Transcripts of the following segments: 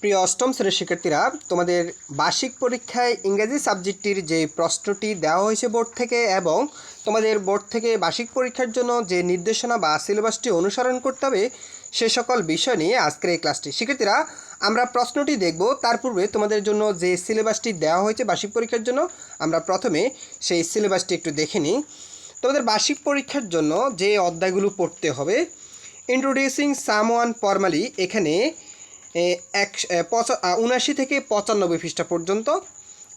প্রিয় অষ্টম শ্রেণির শিক্ষার্থীরা, তোমাদের বার্ষিক পরীক্ষায় ইংরেজি সাবজেক্টটির যে প্রশ্নটি দেওয়া হয়েছে বোর্ড থেকে এবং তোমাদের বোর্ড থেকে বার্ষিক পরীক্ষার জন্য যে নির্দেশনা বা সিলেবাসটি অনুসরণ করতে হবে, সে সকল বিষয় নিয়ে আজকের এই ক্লাসটি। শিক্ষার্থীরা, আমরা প্রশ্নটি দেখব, তার পূর্বে তোমাদের জন্য যে সিলেবাসটি দেওয়া হয়েছে বার্ষিক পরীক্ষার জন্য, আমরা প্রথমে সেই সিলেবাসটি একটু দেখে নিই। তোমাদের বার্ষিক পরীক্ষার জন্য যে অধ্যায়গুলো পড়তে হবে ইন্ট্রোডিউসিং সামওয়ান ফর্মালি এখানে এক পঁচা- উনাশি থেকে পঁচানব্বই পৃষ্ঠা পর্যন্ত।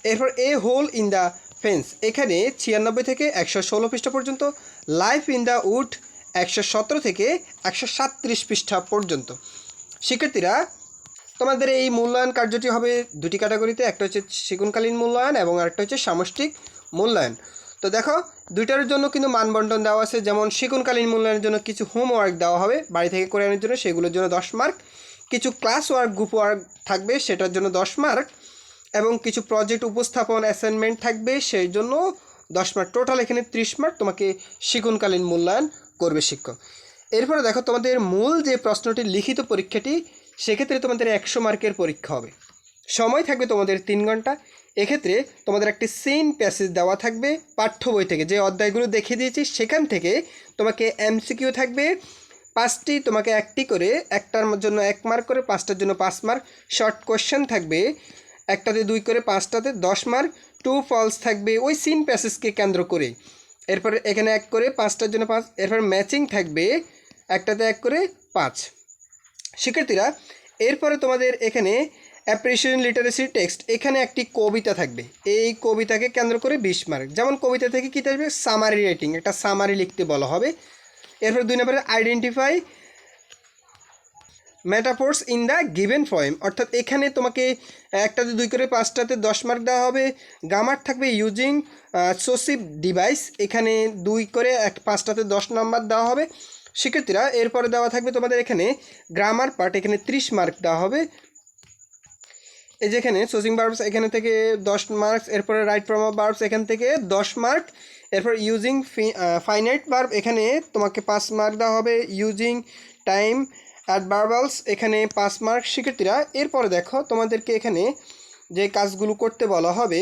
এরপর a hole in the fence, এখানে ছিয়ানব্বই থেকে একশো ষোলো পৃষ্ঠা পর্যন্ত। লাইফ ইন দ্য উড, একশো সতেরো থেকে একশো সাতত্রিশ পৃষ্ঠা পর্যন্ত। শিক্ষার্থীরা, তোমাদের এই মূল্যায়ন কার্যটি হবে দুটি ক্যাটাগরিতে, একটা হচ্ছে সেগুনকালীন মূল্যায়ন এবং আরেকটা হচ্ছে সামষ্টিক মূল্যায়ন। তো দেখো, দুইটার জন্য কিন্তু মানবন্টন দেওয়া আছে, যেমন সেগুনকালীন মূল্যায়নের জন্য কিছু হোমওয়ার্ক দেওয়া হবে, বাড়ি থেকে করে আনার জন্য সেগুলোর জন্য দশ মার্ক। কিছু ক্লাস ওয়ার্ক, গ্রুপ ওয়ার্ক থাকবে, সেটার জন্য দশ মার্ক, এবং কিছু প্রজেক্ট উপস্থাপন, অ্যাসাইনমেন্ট থাকবে, সেই জন্য দশ মার্ক। টোটাল এখানে ত্রিশ মার্ক তোমাকে শিক্ষণকালীন মূল্যায়ন করবে শিক্ষক। এরপরে দেখো তোমাদের মূল যে প্রশ্নটি লিখিত পরীক্ষাটি, সেক্ষেত্রে তোমাদের একশো মার্কের পরীক্ষা হবে। সময় থাকবে তোমাদের তিন ঘণ্টা। এক্ষেত্রে তোমাদের একটি সিন প্যাসেজ দেওয়া থাকবে পাঠ্য বই থেকে। যে অধ্যায়গুলো দেখিয়ে দিয়েছি, সেখান থেকে তোমাকে এমসিকিউ থাকবে পাঁচটি তোমাকে একটি করে, একটার জন্য এক মার্ক করে, পাঁচটার জন্য পাঁচ মার্ক শর্ট কোশ্চেন থাকবে, একটাতে দুই করে, পাঁচটাতে দশ মার্ক টু ফলস থাকবে, ওই সিন প্যাসেজকে কেন্দ্র করে। এরপরে এখানে এক করে, পাঁচটার জন্য পাঁচ। এরপর ম্যাচিং থাকবে, একটাতে এক করে, পাঁচ। শিক্ষার্থীরা, এরপরে তোমাদের এখানে অ্যাপ্রিসিয়েশন লিটারেসি টেক্সট এখানে একটি কবিতা থাকবে। এই কবিতাকে কেন্দ্র করে বিশ মার্ক যেমন কবিতা থেকে কী থাকবে? সামারি রাইটিং একটা সামারি লিখতে বলা হবে। এরপর দুই নম্বরে identify metaphors in the given poem অর্থাৎ এখানে তোমাকে একটাতে দুই করে পাঁচটাতে দশ মার্ক দেওয়া হবে। গামার থাকবে ইউজিং সোসিভ ডিভাইস এখানে দুই করে এক, পাঁচটাতে দশ নম্বর দেওয়া হবে। শিক্ষার্থীরা, এরপরে দেওয়া থাকবে তোমাদের এখানে গ্রামার পার্ট এখানে ত্রিশ মার্ক দেওয়া হবে। এই যেখানে সোসিং বার্বস এখানে থেকে দশ মার্কস এরপরে রাইট ফ্রম বার্বস এখান থেকে দশ মার্ক এরপর ইউজিং ফাইনাইট বার্ব এখানে তোমাকে পাঁচ মার্ক দেওয়া হবে ইউজিং টাইম অ্যাট বার্বালস এখানে পাঁচ মার্ক শিক্ষার্থীরা। এরপরে দেখো তোমাদেরকে এখানে যে কাজগুলো করতে বলা হবে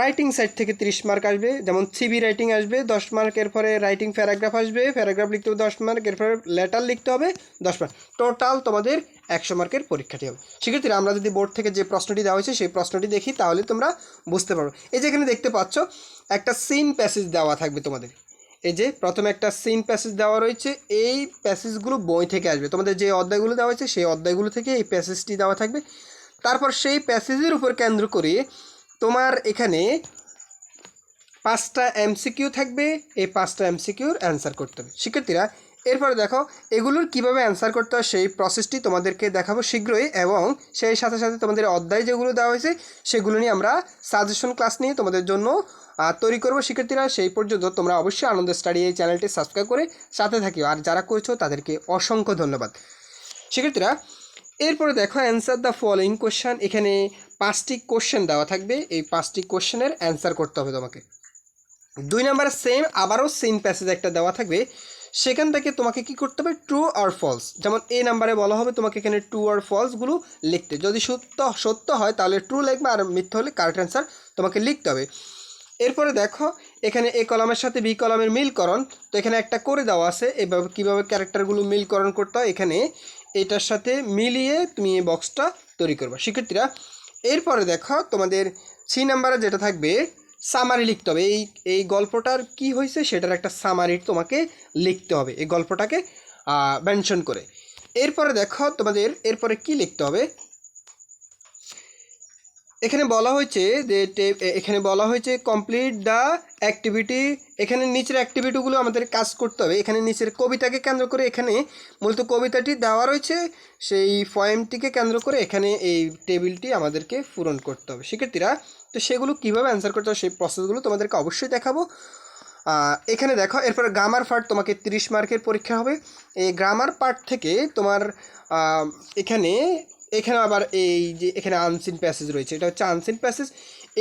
রাইটিং সাইড থেকে তিরিশ মার্ক আসবে, যেমন সিবি রাইটিং আসবে, দশ মার্ক এরপরে রাইটিং প্যারাগ্রাফ আসবে প্যারাগ্রাফ লিখতে হবে দশ মার্ক এরপরে লেটার লিখতে হবে দশ মার্ক টোটাল তোমাদের একশো মার্কের পরীক্ষাটি হবে। সেক্ষেত্রে আমরা যদি বোর্ড থেকে যে প্রশ্নটি দেওয়া হয়েছে, সেই প্রশ্নটি দেখি, তাহলে তোমরা বুঝতে পারো এই যে এখানে দেখতে পাচ্ছ, একটা সিন প্যাসেজ দেওয়া থাকবে তোমাদের। এই যে প্রথমে একটা সিন প্যাসেজ দেওয়া রয়েছে, এই প্যাসেজগুলো বই থেকে আসবে। তোমাদের যে অধ্যায়গুলো দেওয়া হয়েছে, সেই অধ্যায়গুলো থেকে এই প্যাসেজটি দেওয়া থাকবে। তারপর সেই প্যাসেজের উপর কেন্দ্র করে তোমার এখানে পাঁচটা এমসিকিউ থাকবে, এই পাঁচটা এমসিকিউর অ্যান্সার করতে হবে। শিক্ষার্থীরা, এরপরে দেখো, এগুলোর কীভাবে অ্যান্সার করতে হয় সেই প্রসেসটি তোমাদেরকে দেখাবো শীঘ্রই এবং সেই সাথে সাথে তোমাদের অধ্যায় যেগুলো দেওয়া হয়েছে, সেগুলো নিয়ে আমরা সাজেশন ক্লাস নিয়ে তোমাদের জন্য তৈরি করব। শিক্ষার্থীরা, সেই পর্যন্ত তোমরা অবশ্যই আনন্দ স্টাডি এই চ্যানেলটি সাবস্ক্রাইব করে সাথে থাকিও। আর যারা করছ, তাদেরকে অসংখ্য ধন্যবাদ। শিক্ষার্থীরা, এরপরে দেখো অ্যান্সার দ্য ফলোয়িং কোশ্চেন এখানে পাঁচটি কোশ্চেন দেওয়া থাকবে। এই পাঁচটি কোশ্চেনের অ্যান্সার করতে হবে তোমাকে। দুই নাম্বার সেম আবারও সেম প্যাসেজ একটা দেওয়া থাকবে। সেখান থেকে তোমাকে কি করতে হবে? ট্রু আর ফলস যেমন এ নাম্বারে বলা হবে তোমাকে এখানে ট্রু আর ফলসগুলো লিখতে। যদি সত্য সত্য হয়, তাহলে ট্রু লিখবে আর মিথ্যা হলে কারেক্ট অ্যান্সার তোমাকে লিখতে হবে। এরপরে দেখো, এখানে এ কলামের সাথে বি কলামের মিলকরণ। তো এখানে একটা করে দেওয়া আছে, এভাবে কীভাবে ক্যারেক্টারগুলো মিলকরণ করতে হয়। এখানে এটার সাথে মিলিয়ে তুমি এই বক্সটা তৈরি করবে। শিক্ষার্থীরা এরপরে দেখো তোমাদের সি নাম্বারে যেটা থাকবে সামারি লিখতে হবে। এই এই গল্পটার কি হয়েছে সেটার একটা সামারি তোমাকে লিখতে হবে, এই গল্পটাকে মেনশন করে। এরপরে দেখো তোমাদের, এরপরে কি লিখতে হবে? এখানে বলা হয়েছে যে এখানে বলা হয়েছে কমপ্লিট দ্য অ্যাক্টিভিটি এখানে নিচের অ্যাক্টিভিটিগুলো আমাদের কাজ করতে হবে। এখানে নিচের কবিতাকে কেন্দ্র করে এখানে মূলত কবিতাটি দেওয়া রয়েছে। সেই পয়েমটিকে কেন্দ্র করে এখানে এই টেবিলটি আমাদেরকে পূরণ করতে হবে। শিক্ষার্থীরা, তো সেগুলো কীভাবে অ্যান্সার করতে হবে সেই প্রসেসগুলো তোমাদেরকে অবশ্যই দেখাবো। এখানে দেখো, এরপর গ্রামার পার্ট তোমাকে তিরিশ মার্কের পরীক্ষা হবে। এই গ্রামার পার্ট থেকে তোমার এখানে এখানে আবার এই যে এখানে আনসিন প্যাসেজ রয়েছে, এটা হচ্ছে আনসিন প্যাসেজ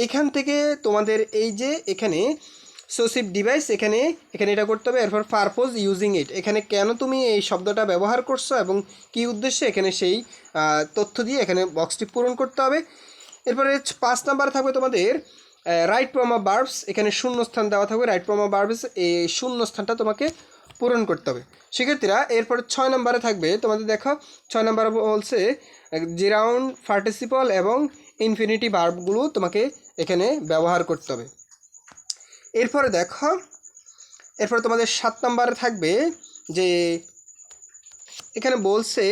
এখান থেকে তোমাদের এই যে এখানে সোসিভ ডিভাইস এখানে এখানে এটা করতে হবে, এরপর পারপোজ ইউজিং ইট এখানে কেন তুমি এই শব্দটা ব্যবহার করছ এবং কী উদ্দেশ্যে এখানে সেই তথ্য দিয়ে এখানে বক্সটি পূরণ করতে হবে। এরপরে পাঁচ নাম্বারে থাকবে তোমাদের রাইট প্রমা বার্বস এখানে শূন্যস্থান দেওয়া থাকবে রাইট প্রমা বার্বস এই শূন্যস্থানটা তোমাকে পূরণ করতে হবে। শিক্ষার্থীরা এরপর ছয় নম্বরে থাকবে, তোমাদের দেখো, ছয় নম্বরে বলছে জিরাউন্ড পার্টিসিপল এবং ইনফিনিটি ভার্বগুলো তোমাকে এখানে ব্যবহার করতে হবে। এরপরে দেখো, এরপরে তোমাদের সাত নম্বরে থাকবে যে, এখানে বলছে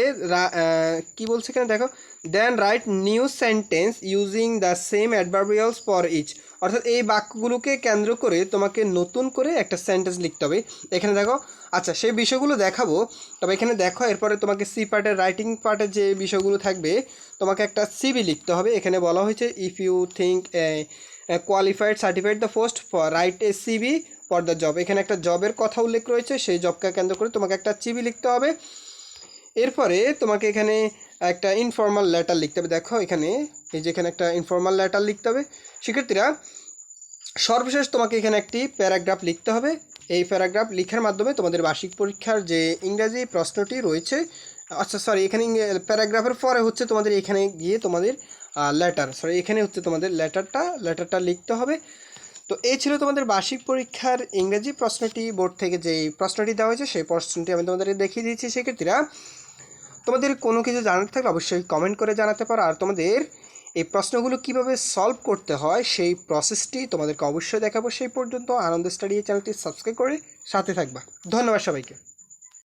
কি বলছে এখানে দেখো then write new sentence using the same adverbials for each অর্থাৎ এই বাক্যগুলোকে কেন্দ্র করে তোমাকে নতুন করে একটা সেন্টেন্স লিখতে হবে। এখানে দেখো আচ্ছা সেই বিষয়গুলো দেখাবো। তবে এখানে দেখো, এরপরে তোমাকে সি পার্টের রাইটিং পার্টের যে বিষয়গুলো থাকবে, তোমাকে একটা সিবি লিখতে হবে। এখানে বলা হয়েছে if you think qualified certified the post for write a CV for the job এখানে একটা জবের কথা উল্লেখ রয়েছে, সেই জবকে কেন্দ্র করে তোমাকে একটা সিবি লিখতে হবে। এরপরে তোমাকে এখানে একটা ইনফর্মাল লেটার লিখতে হবে। দেখো এখানে, এই যে এখানে একটা ইনফর্মাল লেটার লিখতে হবে। শিক্ষার্থীরা, সর্বশেষ তোমাকে এখানে একটি প্যারাগ্রাফ লিখতে হবে। এই প্যারাগ্রাফ লিখার মাধ্যমে তোমাদের বার্ষিক পরীক্ষার যে ইংরাজি প্রশ্নটি রয়েছে আচ্ছা সরি এখানে প্যারাগ্রাফের পরে হচ্ছে তোমাদের এখানে গিয়ে তোমাদের লেটার সরি এখানে হচ্ছে তোমাদের লেটারটা লেটারটা লিখতে হবে। তো এই ছিল তোমাদের বার্ষিক পরীক্ষার ইংরেজি প্রশ্নটি বোর্ড থেকে যেই প্রশ্নটি দেওয়া হয়েছে, সেই প্রশ্নটি আমি তোমাদের দেখিয়ে দিয়েছি সেক্ষেত্রে তোমাদের কোনো কিছু জানার থাকলে অবশ্যই কমেন্ট করে জানাতে পারো। আর তোমাদের এই প্রশ্নগুলো কীভাবে সলভ করতে হয়, সেই প্রসেসটি তোমাদেরকে অবশ্যই দেখাবো। সেই পর্যন্ত আনন্দ স্টাডি চ্যানেলটি সাবস্ক্রাইব করে সাথে থাকবা। ধন্যবাদ সবাইকে।